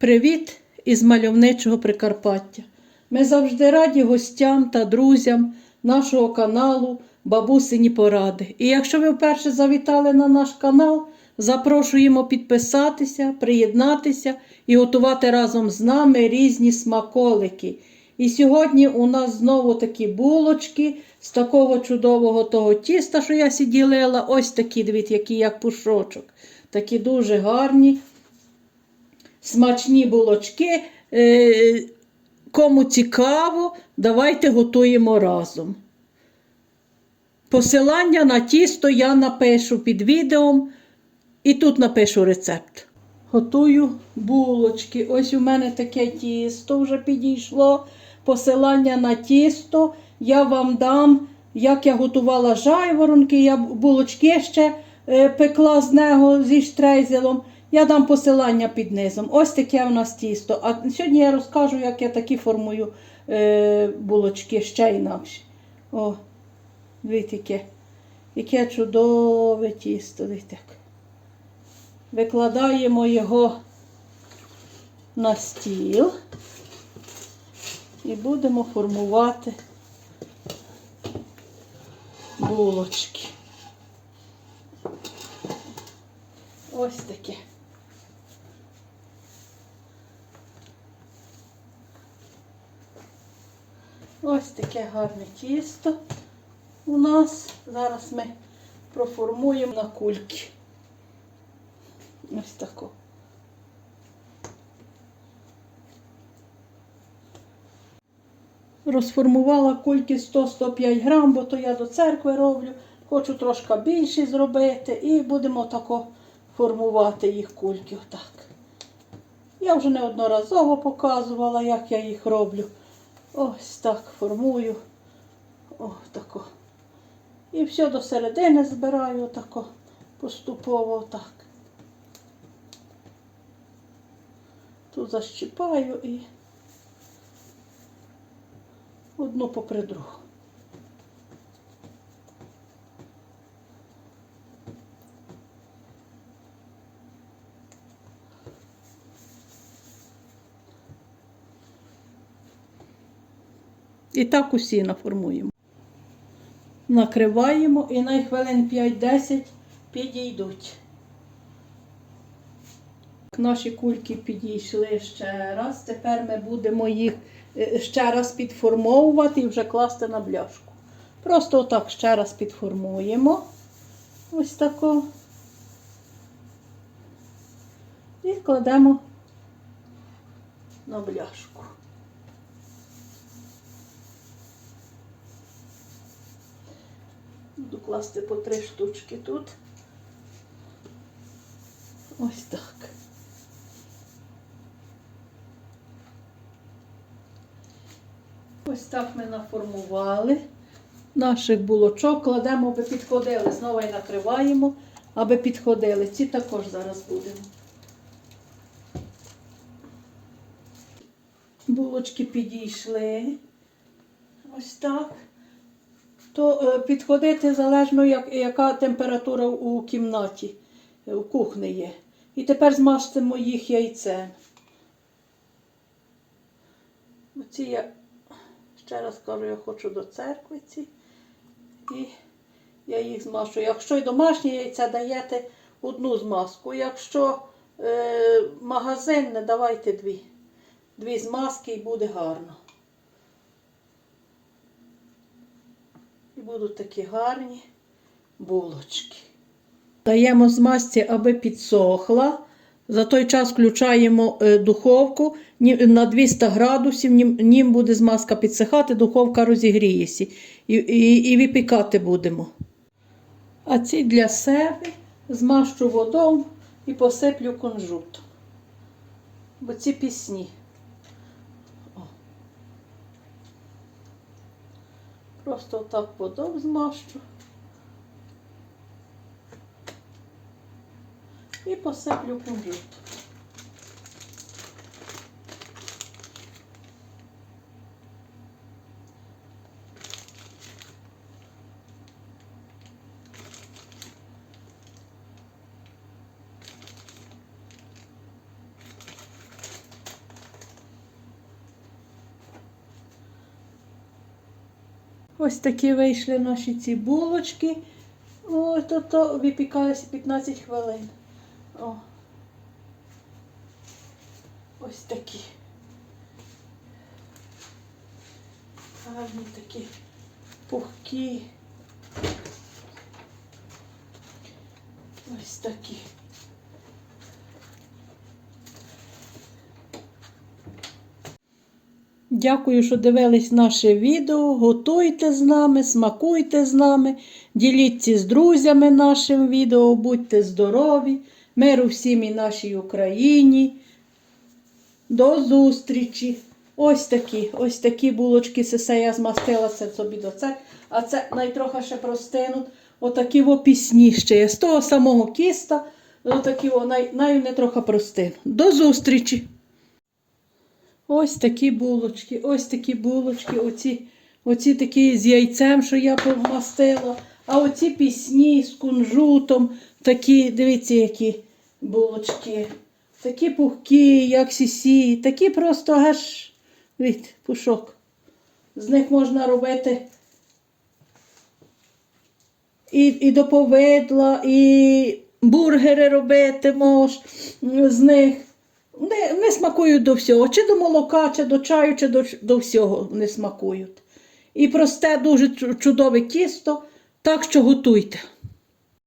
Привіт із мальовничого Прикарпаття. Ми завжди раді гостям та друзям нашого каналу Бабусині Поради. І якщо ви вперше завітали на наш канал, запрошуємо підписатися, приєднатися і готувати разом з нами різні смаколики. І сьогодні у нас знову такі булочки з такого чудового того тіста, що я сиділила. Ось такі, дивіться, які як пушочок. Такі дуже гарні смачні булочки. Е, Кому цікаво, давайте готуємо разом. Посилання на тісто я напишу під відео і тут напишу рецепт. Готую булочки. Ось у мене таке тісто вже підійшло. Посилання на тісто я вам дам, як я готувала жайворонки, я булочки ще е, пекла з нього зі штрейзелом. Я дам посилання під низом. Ось таке у нас тісто. А сьогодні я розкажу, як я такі формую е, булочки ще інакше. О, дивіться, яке, яке чудове тісто. Дивіться. Викладаємо його на стіл і будемо формувати булочки. Ось таке. Ось таке гарне тісто у нас. Зараз ми проформуємо на кульки. Ось тако. Розформувала кульки 100-105 грам, бо то я до церкви роблю. Хочу трошки більше зробити і будемо тако формувати їх кульки. Отак. Я вже неодноразово показувала, як я їх роблю. Ось так формую. О, тако. І все до середини збираю тако поступово так. Тут защіпаю і одну попри другу. І так усі наформуємо. Накриваємо і на хвилин 5-10 підійдуть. Наші кульки підійшли ще раз. Тепер ми будемо їх е, ще раз підформовувати і вже класти на бляшку. Просто отак ще раз підформуємо. Ось тако. І кладемо на бляшку. Буду класти по три штучки тут. Ось так. Ось так ми наформували наших булочок, кладемо, аби підходили. Знову і накриваємо, аби підходили. Ці також зараз будемо. Булочки підійшли. Ось так то е, підходити залежно, як, яка температура у кімнаті, е, у кухні є. І тепер змастимо їх яйцем. Оці я ще раз кажу, я хочу до церкви ці. І я їх змашу. Якщо й домашнє яйця даєте одну змазку. Якщо е, магазинне, давайте дві. Дві змазки і буде гарно. І будуть такі гарні булочки. Даємо змазці, аби підсохла. За той час включаємо е, духовку на 200 градусів, нім, буде змазка підсихати, духовка розігріється. І, і, і випікати будемо. А ці для себе змащу водою і посиплю кунжутом. Бо ці пісні. Просто так водою змащу. І посиплю кунжут. Ось такі вийшли наші ці булочки. Ось то, то випікалися 15 хвилин. О. Ось такі. Гарні такі пухкі. Ось такі. Дякую, що дивились наше відео. Готуйте з нами, смакуйте з нами, діліться з друзями нашим відео, будьте здорові, миру всім і нашій Україні. До зустрічі! Ось такі, ось такі булочки сесе я змастила це собі до це. А це найтрохи ще простинуть. Отакі во пісні ще є. З того самого кіста, отакі во най, най не трохи простинуть. До зустрічі! Ось такі булочки, ось такі булочки, оці, оці такі з яйцем, що я помастила. А оці пісні з кунжутом, такі, дивіться, які булочки. Такі пухкі, як сісі, такі просто аж від пушок. З них можна робити і, і до і бургери робити мож з них. Не, не смакують до всього. Чи до молока, чи до чаю, чи до, до всього не смакують. І просте, дуже чудове тісто, так що готуйте.